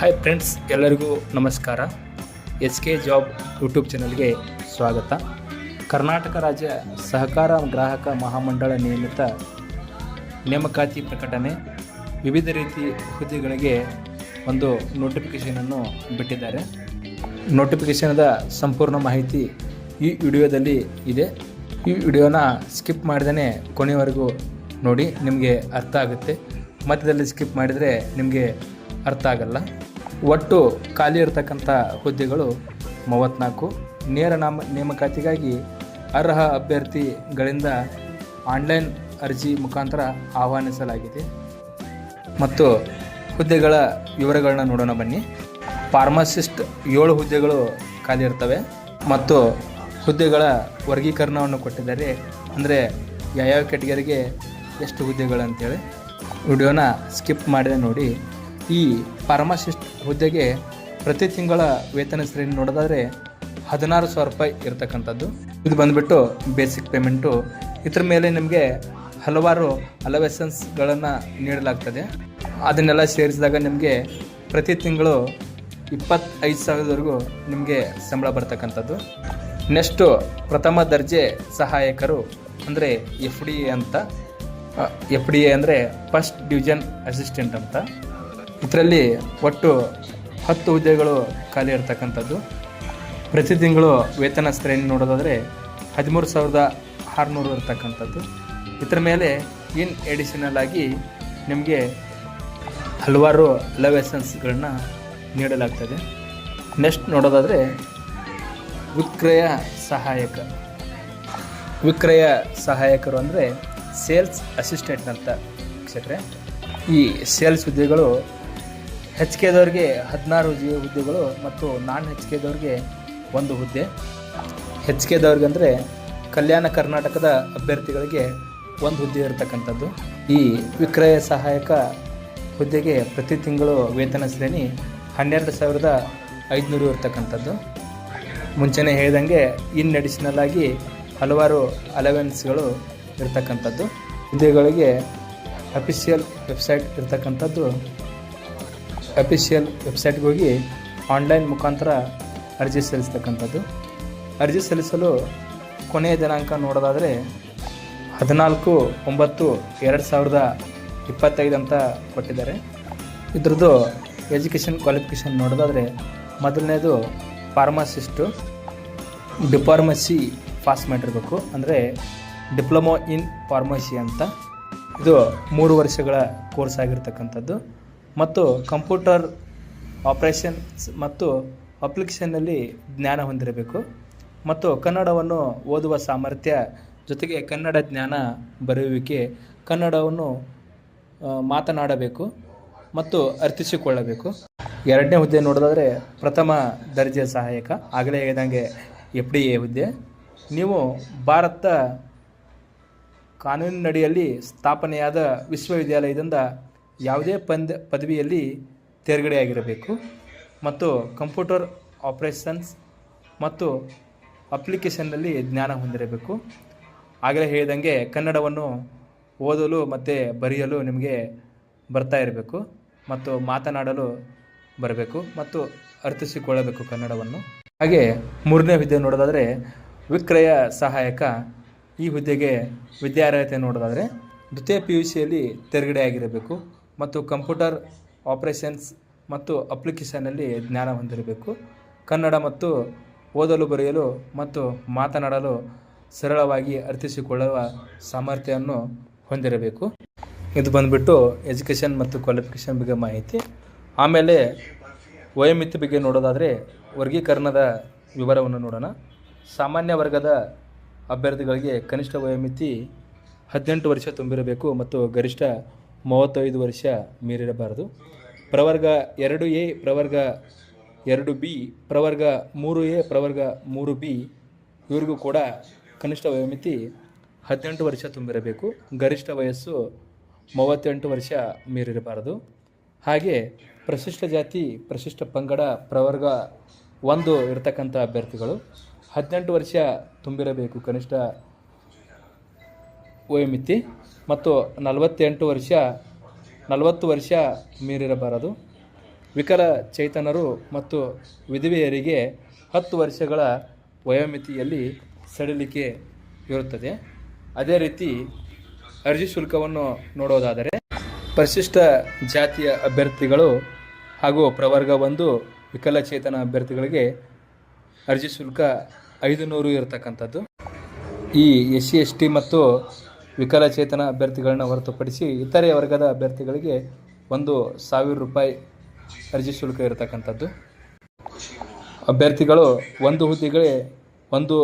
Hi friends ಎಲ್ಲರಿಗೂ ನಮಸ್ಕಾರ. S K job YouTube ಚಾನಲ್ಗೆ ಸ್ವಾಗತ. ಕರ್ನಾಟಕ ರಾಜ್ಯ ಸಹಕಾರ ಗ್ರಾಹಕ ಮಹಾಮಂಡಳ ನಿಯಮಿತ ನೇಮಕಾತಿ ಪ್ರಕಟಣೆ, ವಿವಿಧ ರೀತಿ ಹುದ್ದೆಗಳಿಗೆ ಒಂದು ನೋಟಿಫಿಕೇಷನನ್ನು ಬಿಟ್ಟಿದ್ದಾರೆ. ನೋಟಿಫಿಕೇಷನದ ಸಂಪೂರ್ಣ ಮಾಹಿತಿ ಈ ವಿಡಿಯೋದಲ್ಲಿ ಇದೆ. ಈ ವಿಡಿಯೋನ ಸ್ಕಿಪ್ ಮಾಡಿದನೆ ಕೊನೆಯವರೆಗೂ ನೋಡಿ, ನಿಮಗೆ ಅರ್ಥ ಆಗುತ್ತೆ. ಮಧ್ಯದಲ್ಲಿ ಸ್ಕಿಪ್ ಮಾಡಿದರೆ ನಿಮಗೆ ಅರ್ಥ ಆಗಲ್ಲ. ಒಟ್ಟು ಖಾಲಿ ಇರತಕ್ಕಂಥ ಹುದ್ದೆಗಳು ಮೂವತ್ತ್ನಾಲ್ಕು. ನೇರ ನಾಮ ನೇಮಕಾತಿಗಾಗಿ ಅರ್ಹ ಅಭ್ಯರ್ಥಿಗಳಿಂದ ಆನ್ಲೈನ್ ಅರ್ಜಿ ಮುಖಾಂತರ ಆಹ್ವಾನಿಸಲಾಗಿದೆ. ಮತ್ತು ಹುದ್ದೆಗಳ ವಿವರಗಳನ್ನ ನೋಡೋಣ ಬನ್ನಿ. ಫಾರ್ಮಸಿಸ್ಟ್ ಏಳು ಹುದ್ದೆಗಳು ಖಾಲಿ ಇರ್ತವೆ ಮತ್ತು ಹುದ್ದೆಗಳ ವರ್ಗೀಕರಣವನ್ನು ಕೊಟ್ಟಿದ್ದಾರೆ. ಅಂದರೆ ಯಾವ್ಯಾವ ಕೆಟಗರಿಗೆ ಎಷ್ಟು ಹುದ್ದೆಗಳು ಅಂತೇಳಿ ವಿಡಿಯೋನ ಸ್ಕಿಪ್ ಮಾಡಿದೆ ನೋಡಿ. ಈ ಫಾರ್ಮಾಸಿಸ್ಟ್ ಹುದ್ದೆಗೆ ಪ್ರತಿ ತಿಂಗಳ ವೇತನ ಶ್ರೇಣಿ ನೋಡೋದಾದರೆ ಹದಿನಾರು ಸಾವಿರ ರೂಪಾಯಿ ಇರತಕ್ಕಂಥದ್ದು. ಇದು ಬಂದುಬಿಟ್ಟು ಬೇಸಿಕ್ ಪೇಮೆಂಟು ಇದ್ರ ಮೇಲೆ ನಿಮಗೆ ಹಲವಾರು ಅಲವೆಸನ್ಸ್ಗಳನ್ನು ನೀಡಲಾಗ್ತದೆ. ಅದನ್ನೆಲ್ಲ ಸೇರಿಸಿದಾಗ ನಿಮಗೆ ಪ್ರತಿ ತಿಂಗಳು ಇಪ್ಪತ್ತೈದು ಸಾವಿರದವರೆಗೂ ನಿಮಗೆ ಸಂಬಳ ಬರ್ತಕ್ಕಂಥದ್ದು. ನೆಕ್ಸ್ಟು ಪ್ರಥಮ ದರ್ಜೆ ಸಹಾಯಕರು ಅಂದರೆ ಎಫ್ ಡಿ ಎ ಅಂತ. ಎಫ್ ಡಿ ಎ ಅಂದರೆ ಫಸ್ಟ್ ಡಿವಿಷನ್ ಅಸಿಸ್ಟೆಂಟ್ ಅಂತ. ಇದರಲ್ಲಿ ಒಟ್ಟು ಹತ್ತು ಹುದ್ದೆಗಳು ಖಾಲಿ ಇರತಕ್ಕಂಥದ್ದು. ಪ್ರತಿ ತಿಂಗಳು ವೇತನ ಶ್ರೇಣಿ ನೋಡೋದಾದರೆ ಹದಿಮೂರು ಸಾವಿರದ ಆರುನೂರು ಇರತಕ್ಕಂಥದ್ದು. ಇದರ ಮೇಲೆ ಇನ್ ಎಡಿಷನಲ್ ಆಗಿ ನಿಮಗೆ ಹಲವಾರು ಅಲವೆಸನ್ಸ್ಗಳನ್ನ ನೀಡಲಾಗ್ತದೆ. ನೆಕ್ಸ್ಟ್ ನೋಡೋದಾದರೆ ವಿಕ್ರಯ ಸಹಾಯಕ. ವಿಕ್ರಯ ಸಹಾಯಕರು ಅಂದರೆ ಸೇಲ್ಸ್ ಅಸಿಸ್ಟೆಂಟ್ ಅಂತ ಕ್ಷೇತ್ರ ಈ ಸೇಲ್ಸ್ ಹುದ್ದೆಗಳು ಹೆಚ್ ಕೆದವ್ರಿಗೆ ಹದಿನಾರು ಹುದ್ದೆಗಳು ಮತ್ತು ನಾನ್ ಹೆಚ್ ಕೆದವ್ರಿಗೆ ಒಂದು ಹುದ್ದೆ. ಹೆಚ್ ಕೆದವ್ರಿಗೆ ಅಂದರೆ ಕಲ್ಯಾಣ ಕರ್ನಾಟಕದ ಅಭ್ಯರ್ಥಿಗಳಿಗೆ ಒಂದು ಹುದ್ದೆ ಇರತಕ್ಕಂಥದ್ದು. ಈ ವಿಕ್ರಯ ಸಹಾಯಕ ಹುದ್ದೆಗೆ ಪ್ರತಿ ತಿಂಗಳು ವೇತನ ಶ್ರೇಣಿ ಹನ್ನೆರಡು ಸಾವಿರದ ಐದುನೂರು ಇರತಕ್ಕಂಥದ್ದು. ಮುಂಚೆನೇ ಹೇಳಿದಂಗೆ ಇನ್ ಅಡಿಷನಲ್ ಆಗಿ ಹಲವಾರು ಅಲವೆನ್ಸ್ಗಳು ಇರ್ತಕ್ಕಂಥದ್ದು. ಹುದ್ದೆಗಳಿಗೆ ಅಫಿಷಿಯಲ್ ವೆಬ್ಸೈಟ್ ಇರ್ತಕ್ಕಂಥದ್ದು. ಅಫಿಷಿಯಲ್ ವೆಬ್ಸೈಟ್ಗೆ ಹೋಗಿ ಆನ್ಲೈನ್ ಮುಖಾಂತರ ಅರ್ಜಿ ಸಲ್ಲಿಸ್ತಕ್ಕಂಥದ್ದು. ಅರ್ಜಿ ಸಲ್ಲಿಸಲು ಕೊನೆಯ ದಿನಾಂಕ ನೋಡೋದಾದರೆ ಹದಿನಾಲ್ಕು ಒಂಬತ್ತು ಎರಡು ಸಾವಿರದ ಇಪ್ಪತ್ತೈದು ಅಂತ ಕೊಟ್ಟಿದ್ದಾರೆ. ಇದ್ರದ್ದು ಎಜುಕೇಷನ್ ಕ್ವಾಲಿಫಿಕೇಷನ್ ನೋಡೋದಾದರೆ ಮೊದಲನೇದು ಫಾರ್ಮಾಸಿಸ್ಟು ಡಿಫಾರ್ಮಸಿ ಪಾಸ್ ಮಾಡಿರಬೇಕು, ಅಂದರೆ ಡಿಪ್ಲೊಮೊ ಇನ್ ಫಾರ್ಮಸಿ ಅಂತ. ಇದು ಮೂರು ವರ್ಷಗಳ ಕೋರ್ಸ್ ಆಗಿರ್ತಕ್ಕಂಥದ್ದು. ಮತ್ತು ಕಂಪ್ಯೂಟರ್ ಆಪ್ರೇಷನ್ಸ್ ಮತ್ತು ಅಪ್ಲಿಕೇಶನ್ನಲ್ಲಿ ಜ್ಞಾನ ಹೊಂದಿರಬೇಕು. ಮತ್ತು ಕನ್ನಡವನ್ನು ಓದುವ ಸಾಮರ್ಥ್ಯ ಜೊತೆಗೆ ಕನ್ನಡ ಜ್ಞಾನ ಬರೆಯುವಿಕೆ, ಕನ್ನಡವನ್ನು ಮಾತನಾಡಬೇಕು ಮತ್ತು ಅರ್ಥಿಸಿಕೊಳ್ಳಬೇಕು. ಎರಡನೇ ಹುದ್ದೆ ನೋಡೋದಾದರೆ ಪ್ರಥಮ ದರ್ಜೆ ಸಹಾಯಕ. ಆಗಲೇ ಹೇಳಿದಂಗೆ ಎಫ್ ಡಿ ಎ ಹುದ್ದೆ. ನೀವು ಭಾರತ ಕಾನೂನಿನಡಿಯಲ್ಲಿ ಸ್ಥಾಪನೆಯಾದ ವಿಶ್ವವಿದ್ಯಾಲಯದಿಂದ ಯಾವುದೇ ಪಂದ್, ಪದವಿಯಲ್ಲಿ ತೇರ್ಗಡೆಯಾಗಿರಬೇಕು ಮತ್ತು ಕಂಪ್ಯೂಟರ್ ಆಪರೇಷನ್ಸ್ ಮತ್ತು ಅಪ್ಲಿಕೇಶನ್ನಲ್ಲಿ ಜ್ಞಾನ ಹೊಂದಿರಬೇಕು. ಆಗಲೇ ಹೇಳಿದಂಗೆ ಕನ್ನಡವನ್ನು ಓದಲು ಮತ್ತು ಬರೆಯಲು ನಿಮಗೆ ಬರ್ತಾ ಇರಬೇಕು ಮತ್ತು ಮಾತನಾಡಲು ಬರಬೇಕು ಮತ್ತು ಅರ್ಥಿಸಿಕೊಳ್ಳಬೇಕು ಕನ್ನಡವನ್ನು. ಹಾಗೆ ಮೂರನೇ ಹುದ್ದೆ ನೋಡೋದಾದರೆ ವಿಕ್ರಯ ಸಹಾಯಕ ಈ ಹುದ್ದೆಗೆ ವಿದ್ಯಾರ್ಹತೆ ನೋಡೋದಾದರೆ ದ್ವಿತೀಯ ಪಿ ಯು ಸಿಯಲ್ಲಿ ತೇರ್ಗಡೆಯಾಗಿರಬೇಕು. ಮತ್ತು ಕಂಪ್ಯೂಟರ್ ಆಪರೇಷನ್ಸ್ ಮತ್ತು ಅಪ್ಲಿಕೇಶನ್ನಲ್ಲಿ ಜ್ಞಾನ ಹೊಂದಿರಬೇಕು. ಕನ್ನಡ ಮತ್ತು ಓದಲು ಬರೆಯಲು ಮತ್ತು ಮಾತನಾಡಲು ಸರಳವಾಗಿ ಅರ್ಥಿಸಿಕೊಳ್ಳುವ ಸಾಮರ್ಥ್ಯವನ್ನು ಹೊಂದಿರಬೇಕು. ಇದು ಬಂದುಬಿಟ್ಟು ಎಜುಕೇಷನ್ ಮತ್ತು ಕ್ವಾಲಿಫಿಕೇಷನ್ ಬಗ್ಗೆ ಮಾಹಿತಿ. ಆಮೇಲೆ ವಯೋಮಿತಿ ಬಗ್ಗೆ ನೋಡೋದಾದರೆ ವರ್ಗೀಕರಣದ ವಿವರವನ್ನು ನೋಡೋಣ. ಸಾಮಾನ್ಯ ವರ್ಗದ ಅಭ್ಯರ್ಥಿಗಳಿಗೆ ಕನಿಷ್ಠ ವಯೋಮಿತಿ ಹದಿನೆಂಟು ವರ್ಷ ತುಂಬಿರಬೇಕು ಮತ್ತು ಗರಿಷ್ಠ ಮೂವತ್ತೈದು ವರ್ಷ ಮೀರಿರಬಾರದು. ಪ್ರವರ್ಗ ಎರಡು ಎ, ಪ್ರವರ್ಗ ಎರಡು ಬಿ, ಪ್ರವರ್ಗ ಮೂರು ಎ, ಪ್ರವರ್ಗ ಮೂರು ಬಿ, ಇವ್ರಿಗೂ ಕೂಡ ಕನಿಷ್ಠ ವಯೋಮಿತಿ ಹದಿನೆಂಟು ವರ್ಷ ತುಂಬಿರಬೇಕು. ಗರಿಷ್ಠ ವಯಸ್ಸು ಮೂವತ್ತೆಂಟು ವರ್ಷ ಮೀರಿರಬಾರದು. ಹಾಗೆ ಪ್ರಶಿಷ್ಟ ಜಾತಿ, ಪ್ರಶಿಷ್ಟ ಪಂಗಡ, ಪ್ರವರ್ಗ ಒಂದು ಇರತಕ್ಕಂಥ ಅಭ್ಯರ್ಥಿಗಳು ಹದಿನೆಂಟು ವರ್ಷ ತುಂಬಿರಬೇಕು ಕನಿಷ್ಠ ವಯೋಮಿತಿ ಮತ್ತು ನಲವತ್ತೆಂಟು ವರ್ಷ, ನಲವತ್ತು ವರ್ಷ ಮೀರಿರಬಾರದು. ವಿಕಲ ಚೈತನರು ಮತ್ತು ವಿಧವೆಯರಿಗೆ ಹತ್ತು ವರ್ಷಗಳ ವಯೋಮಿತಿಯಲ್ಲಿ ಸಡಿಲಿಕೆ ಇರುತ್ತದೆ. ಅದೇ ರೀತಿ ಅರ್ಜಿ ಶುಲ್ಕವನ್ನು ನೋಡೋದಾದರೆ ಪರಿಶಿಷ್ಟ ಜಾತಿಯ ಅಭ್ಯರ್ಥಿಗಳು ಹಾಗೂ ಪ್ರವರ್ಗ ಒಂದು ವಿಕಲಚೇತನ ಅಭ್ಯರ್ಥಿಗಳಿಗೆ ಅರ್ಜಿ ಶುಲ್ಕ ಐದು ನೂರು ಇರತಕ್ಕಂಥದ್ದು. ಈ ಎಸ್ ಸಿ, ಎಸ್ ಟಿ ಮತ್ತು ವಿಕಲಚೇತನ ಅಭ್ಯರ್ಥಿಗಳನ್ನ ಹೊರತುಪಡಿಸಿ ಇತರೆ ವರ್ಗದ ಅಭ್ಯರ್ಥಿಗಳಿಗೆ ಒಂದು ಸಾವಿರ ರೂಪಾಯಿ ಅರ್ಜಿ ಶುಲ್ಕ ಇರತಕ್ಕಂಥದ್ದು. ಅಭ್ಯರ್ಥಿಗಳು ಒಂದು ಹುದ್ದೆಗೆ ಒಂದು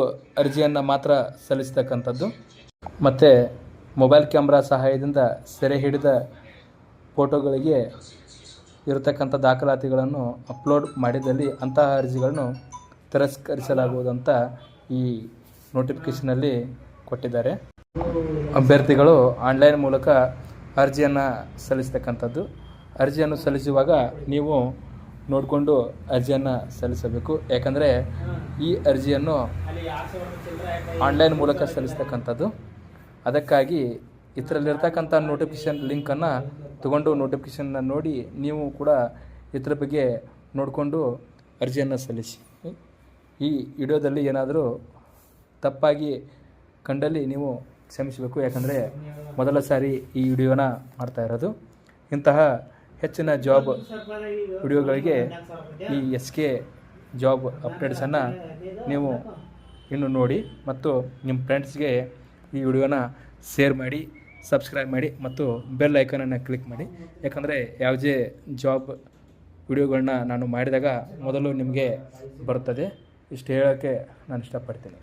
ಅರ್ಜಿಯನ್ನು ಮಾತ್ರ ಸಲ್ಲಿಸ್ತಕ್ಕಂಥದ್ದು. ಮತ್ತು ಮೊಬೈಲ್ ಕ್ಯಾಮ್ರಾ ಸಹಾಯದಿಂದ ಸೆರೆ ಹಿಡಿದ ಫೋಟೋಗಳಿಗೆ ಇರತಕ್ಕಂಥ ದಾಖಲಾತಿಗಳನ್ನು ಅಪ್ಲೋಡ್ ಮಾಡಿದಲ್ಲಿ ಅಂತಹ ಅರ್ಜಿಗಳನ್ನು ತಿರಸ್ಕರಿಸಲಾಗುವುದಂತ ಈ ನೋಟಿಫಿಕೇಷನಲ್ಲಿ ಕೊಟ್ಟಿದ್ದಾರೆ. ಅಭ್ಯರ್ಥಿಗಳು ಆನ್ಲೈನ್ ಮೂಲಕ ಅರ್ಜಿಯನ್ನು ಸಲ್ಲಿಸ್ತಕ್ಕಂಥದ್ದು. ಅರ್ಜಿಯನ್ನು ಸಲ್ಲಿಸುವಾಗ ನೀವು ನೋಡಿಕೊಂಡು ಅರ್ಜಿಯನ್ನು ಸಲ್ಲಿಸಬೇಕು. ಯಾಕಂದರೆ ಈ ಅರ್ಜಿಯನ್ನು ಆನ್ಲೈನ್ ಮೂಲಕ ಸಲ್ಲಿಸ್ತಕ್ಕಂಥದ್ದು. ಅದಕ್ಕಾಗಿ ಇದರಲ್ಲಿರ್ತಕ್ಕಂಥ ನೋಟಿಫಿಕೇಷನ್ ಲಿಂಕನ್ನು ತಗೊಂಡು ನೋಟಿಫಿಕೇಷನ್ನ ನೋಡಿ ನೀವು ಕೂಡ ಇದ್ರ ಬಗ್ಗೆ ನೋಡಿಕೊಂಡು ಅರ್ಜಿಯನ್ನು ಸಲ್ಲಿಸಿ. ಈ ವಿಡಿಯೋದಲ್ಲಿ ಏನಾದರೂ ತಪ್ಪಾಗಿ ಕಂಡಲ್ಲಿ ನೀವು ಕ್ಷಮಿಸಬೇಕು, ಯಾಕಂದರೆ ಮೊದಲ ಸಾರಿ ಈ ವಿಡಿಯೋನ ಮಾಡ್ತಾ ಇರೋದು. ಇಂತಹ ಹೆಚ್ಚಿನ ಜಾಬ್ ವಿಡಿಯೋಗಳಿಗೆ ಈ ಎಸ್ ಕೆ ಜಾಬ್ ಅಪ್ಡೇಟ್ಸನ್ನು ನೀವು ಇನ್ನು ನೋಡಿ ಮತ್ತು ನಿಮ್ಮ ಫ್ರೆಂಡ್ಸ್ಗೆ ಈ ವಿಡಿಯೋನ ಶೇರ್ ಮಾಡಿ, ಸಬ್ಸ್ಕ್ರೈಬ್ ಮಾಡಿ ಮತ್ತು ಬೆಲ್ ಐಕನನ್ನು ಕ್ಲಿಕ್ ಮಾಡಿ. ಯಾಕಂದರೆ ಯಾವುದೇ ಜಾಬ್ ವಿಡಿಯೋಗಳನ್ನ ನಾನು ಮಾಡಿದಾಗ ಮೊದಲು ನಿಮಗೆ ಬರುತ್ತದೆ. ಇಷ್ಟು ಹೇಳೋಕ್ಕೆ ನಾನು ಇಷ್ಟಪಡ್ತೀನಿ.